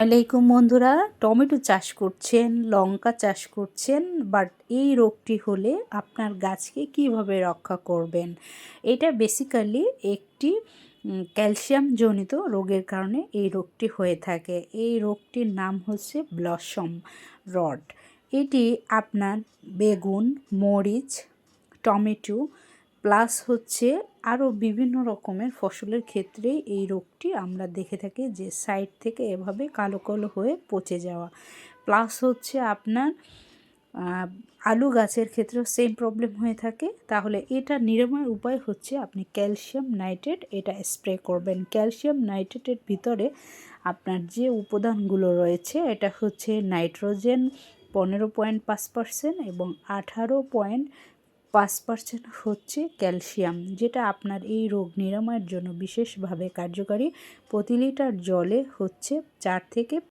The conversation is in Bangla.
আলাইকুম বন্ধুরা, টমেটো চাষ করছেন, লঙ্কা চাষ করছেন বাট এই রোগটি হলে আপনার গাছকে কীভাবে রক্ষা করবেন? এটা বেসিক্যালি একটি ক্যালসিয়াম জনিত রোগের কারণে এই রোগটি হয়ে থাকে। এই রোগটির নাম হচ্ছে ব্লসম রড এটি আপনার বেগুন, মরিচ, টমেটো প্লাস হচ্ছে আরও বিভিন্ন রকমের ফসলের ক্ষেত্রে এই রোগটি আমরা দেখে থাকি যে সাইড থেকে এভাবে কালো কালো হয়ে পচে যাওয়া। প্লাস হচ্ছে আপনার আলু গাছের ক্ষেত্রেও সেম প্রবলেম হয়ে থাকে। তাহলে এটা নিরাময় উপায় হচ্ছে আপনি ক্যালসিয়াম নাইট্রেট এটা স্প্রে করবেন। ক্যালসিয়াম নাইট্রেটের ভিতরে আপনার যে উপাদানগুলো রয়েছে, এটা হচ্ছে নাইট্রোজেন পনেরো পয়েন্ট পাঁচ পার্সেন্ট এবং আঠারো পয়েন্ট পাঁচ পার্সেন্ট হচ্ছে ক্যালসিয়াম, যেটা আপনার এই রোগ নিরাময়ের জন্য বিশেষভাবে কার্যকারী। প্রতি লিটার জলে হচ্ছে চার থেকে